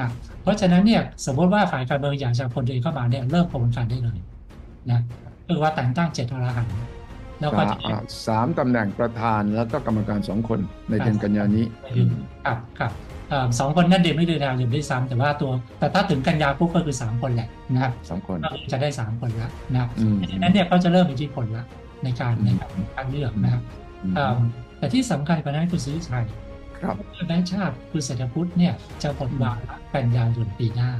นะเพราะฉะนั้นเนี่ยสมมติว่าฝ่ายการเมืองอยากจะเอาคนตัวเองเข้ามาเนี่ยเริ่มกระบวนการได้เลยนะคือว่าแต่งตั้งเจ็ดอรหันต์แล้วก็สาจะอ่าสามตำแหน่งประธานแล้วก็กรรมการสองคนในเดือนกันยานี้ครับครับเอ่อสองคนนั่นเดียวไม่เดือนดาวเดือนด้วยซ้ำแต่ว่าตัวแต่ถ้าถึงกันยาปุ๊บก็คือสามคนแหละนะครับสองคนก็คือจะได้สามคนแล้วนะครับอืมเพราะฉะนั้นเนี่ยเขาจะเริ่มมีอิทธิพลแล้วในการในการคัดเลือกนะครับอืมเอ่อแต่ที่สำคัญกว่านั้นคือซื้อชัย ครับแบงค์ชาติคือเศรษฐพุทธเนี่ยจะหมดวาระกันยายนปีหน้า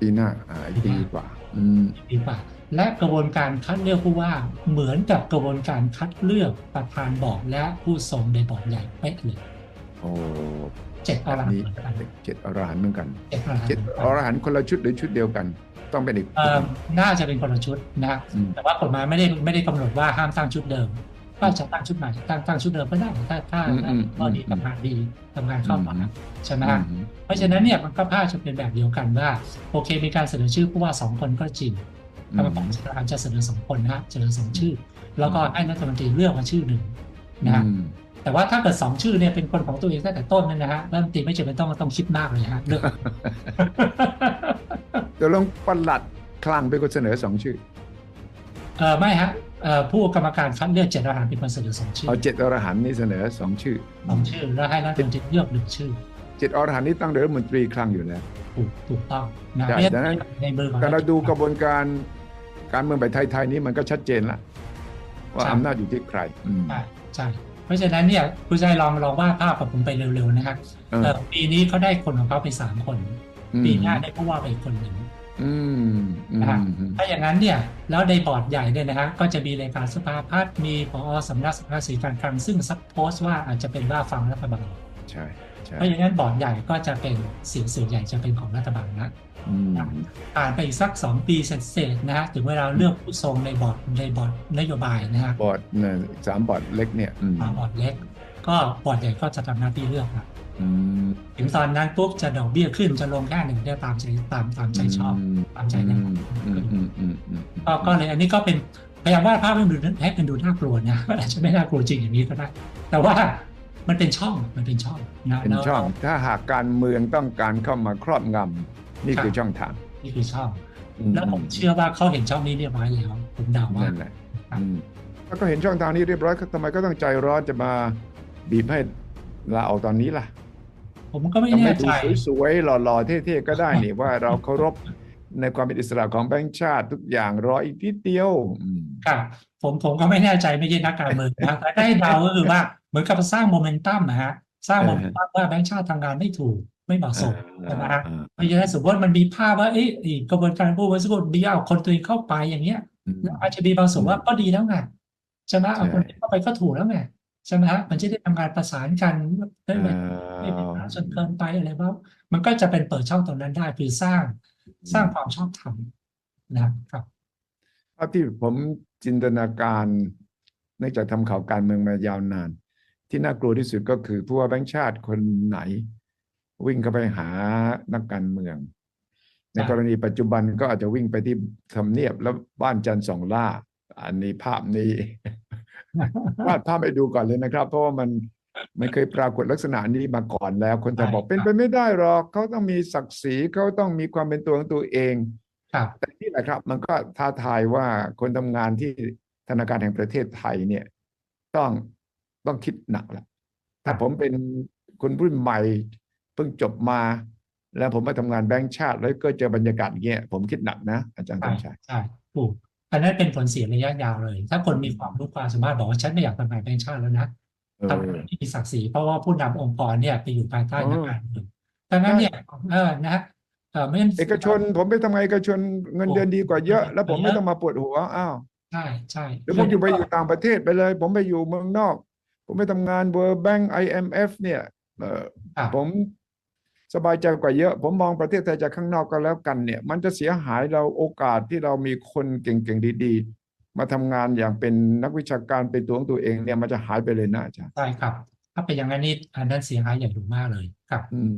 ปีหน้าอ่าอีกปีกว่าอืมดีกว่า และกระบวนการคัดเลือกผู้ว่าเหมือนกับกระบวนการคัดเลือกประธานบอร์ดและผู้ทรงในบอร์ดใหญ่เป๊ะเลยโอ้เจ็ดอรหันนี่ต์เหมือนกันเจ็ดอรหันต์เหมือนกันเจ็ดอรหันเจ็ดต์อรหันต์คนละชุดหรือชุดเดียวกัน ต้องเป็นอีกเอ่อน่าจะเป็นคนละชุดนะครับอืมแต่ว่ากฎหมายไม่ได้ไม่ได้กำหนดว่าห้ามตั้งชุดเดิม ก็จะตั้งชุดใหม่ตั้งตั้งชุดเดิมก็ได้ถ้าถ้าอืมอืมถ้าดีทำงานดีทำงานเข้ามาใช่ไหมอืฮะมเพราะฉะนั้นเนี่ยมันก็ภาพจะเป็นแบบเดียวกันว่าโอเค มีการเสนอชื่อผู้ว่าสองคนก็จริงกรรมการสภาจะเสนอสองคนนะฮะเสนอสองชื่อ แล้วก็ให้รัฐมนตรีเลือกมาชื่อหนึ่งนะฮะอืมแต่ว่าถ้าเกิดสองชื่อเนี่ยเป็นคนของตัวเองตั้งแต่ต้นนั่นนะฮะรัฐมนตรีไม่จำเป็นต้องต้องคิดมากเลยฮะเลือกตกลงประหลัดคลังเป็นคนเสนอสองชื่อเออไม่ฮะเอ่อ ผู้กรรมการคัดเลือกเจ็ดทหารเป็นคนเสนอสองชื่อเอาเจ็ดอรหันต์นี่เสนอสองชื่อสองชื่อแล้วให้รัฐมนตรีเลือกหนึ่งชื่อเจ็ดอรหันต์นี่ตั้งโดยรัฐมนตรีคลังอยู่แล้วถูกถูกต้องนะใช่ไม่ดังนั้นในมือของแต่เราดูกระบวนการการเมืองแบบไทยๆนี้มันก็ชัดเจนละว่าอำนาจอยู่ที่ใครอืมใช่ใช่เพราะฉะนั้นเนี่ยคุณชายลองลองวาดภาพกับผมไปเร็วๆนะครับเออเอ่อปีนี้เขาได้คนของเขาไปสามคนอืมปีหน้าได้ผู้ว่าไปอีกคนหนึ่งอืมอืม นะครับอืมถ้าอย่างนั้นเนี่ยแล้วในบอร์ดใหญ่เนี่ยนะฮะก็จะมีเลขาสภาพัฒน์มีผอสำนักสภาสีการคลังซึ่งซักโพสต์ว่าอาจจะเป็นว่าฟังรัฐบาลใช่ใช่เพราะอย่างนั้นบอร์ดใหญ่ก็จะเป็นเสียงส่วนใหญ่จะเป็นของรัฐบาลนะอืมผ่านไปอีกสักสองปีเสร็จๆนะฮะถึงเวลาเลือกผู้ทรงในบอร์ดในบอร์ดนโยบายนะฮะบอร์ดเนี่ยสามบอร์ดเล็กเนี่ยอืมมาบอร์ดเล็ก ก็บอร์ดใหญ่ก็จะทำหน้าที่เลือกนะอืม ถึงตอนนั้นปุ๊บจะดอกเบี้ยขึ้นจะลงแค่หนึ่งได้ตามใจตามตามใจชอบตามใจอืนะมอืมอืมอืมอืมก็ก็เลยอันนี้ก็เป็นพยายามวาดภาพให้มันดูให้มันดูน่ากลัวนะมันอาจจะไม่น่ากลัวจริงอย่างนี้ก็ได้ แต่ว่ามันเป็นช่องมันเป็นช่องนะเป็นแล้วช่อง ถ้าหากการเมืองต้องการเข้ามาครอบงำนี่คือช่องทาง นี่คือช่องอืแล้วผมเชื่อว่าเขาเห็นช่องนี้เรียบร้อยแล้วผมเดาว่านั่นแหละอืมถ้าก็เห็นช่องทางนี้เรียบร้อยก็ทำไมก็ต้องใจร้อนจะมาบีบให้ลาออกตอนนี้ล่ะ ผมก็ไม่ทำไมแน่ดูใจสวยๆหล่อๆเท่ๆก็ได้นี่ว่าเราเคารพในความเป็นอิสระของแบงค์ชาติทุกอย่างรออีกนิดเดียวอืมครับผมผมก็ไม่แน่ใจไม่ใช่นักการเมืองนะแต่ได้เดาก็คือว่าเหมือนกับสร้างโมเมนตัมนะฮะสร้างโมเมนตัมว่าแบงค์ชาติทำงานไม่ถูกไม่เหมาะสมใช่ไหมฮะอ่าเพราะฉะนั้นสมมติว่ามันมีภาพว่าเอ๊ะไอ้กระบวนการผู้บริสุทธิ์มีเอาคนตัวเองเข้าไปอย่างเงี้ยอืมอาจจะมีบางส่วนว่าก็ดีแล้วไงใช่ไหมเอาใช่คนเข้าไปก็ถูกแล้วไง ใช่ไหมฮะมันจะได้ทำงานประสานกันได้ไม่ไม่มีอ่าปัญหาจนเกินไปอะไรบ้างมันก็จะเป็นเปิดช่องตรงนั้นได้คือสร้างสร้างความชอบธรรมนะครับภาพที่ผมจินตนาการเนื่องจากทำข่าวการเมืองมายาวนาน ที่น่ากลัวที่สุดก็คือผู้ว่าแบงค์ชาติคนไหน วิ่งเข้าไปหานักการเมือง ในกรณีปัจจุบันก็อาจจะวิ่งไปที่ทำเนียบแล้วบ้านจันทร์สองล่า อันนี้ภาพนี้ วาดภาพให้ดูก่อนเลยนะครับ เพราะว่ามันมันเคยปรากฏลักษณะนี้มาก่อนแล้ว คนแต่บอกใช่เป็นไปไม่ได้หรอกเขาต้องมีศักดิ์ศรีเขาต้องมีความเป็นตัวของตัวเองครับแต่นี่แหละครับ มันก็ท้าทายว่าคนทำงานที่ธนาคารแห่งประเทศไทยเนี่ย ต้องต้องคิดหนักแหละถ้าผมเป็นคนรุ่นใหม่เพิ่งจบมา แล้วผมมาทำงานแบงก์ชาติ แล้วก็เจอบรรยากาศอย่างเงี้ยผมคิดหนักนะอาจารย์ใช่สมชายใช่ถูก อันนั้นเป็นผลเสียระยะยาวเลย ถ้าคนมีความรู้ความสามารถบอกว่าฉันไม่อยากทำงานแบงค์ชาติแล้วนะเออทำงานที่มีศักดิ์ศรีเพราะว่าผู้นำองค์กรเนี่ยไปอยู่ภายใต้เออนักการเมืองดังนั้นเนี่ยเออนะฮะเออไม่งั้นเอกชน ผมไปทำงานเอกชนเงินเดือนดีกว่าเยอะ แล้วผมไม่เยอะต้องมาปวดหัวอ้าวใช่ใช่เดี๋ยวผมอยู่ไปอยู่ต่างประเทศไปเลย ผมไปอยู่เมืองนอก ผมไปทำงาน World Bank IMF เนี่ยเออครับผม สบายใจกว่าเยอะ ผมมองประเทศไทยจากข้างนอกก็แล้วกันเนี่ย มันจะเสียหายเราโอกาสที่เรามีคนเก่งๆดีๆ มาทำงานอย่างเป็นนักวิชาการเป็นตัวของตัวเองเนี่ยมันจะหายไปเลยนะอาจารย์ใช่ครับ ถ้าเป็นอย่างนั้นนี่อันนั้นเสียหายใหญ่หลวงมากเลยครับอืม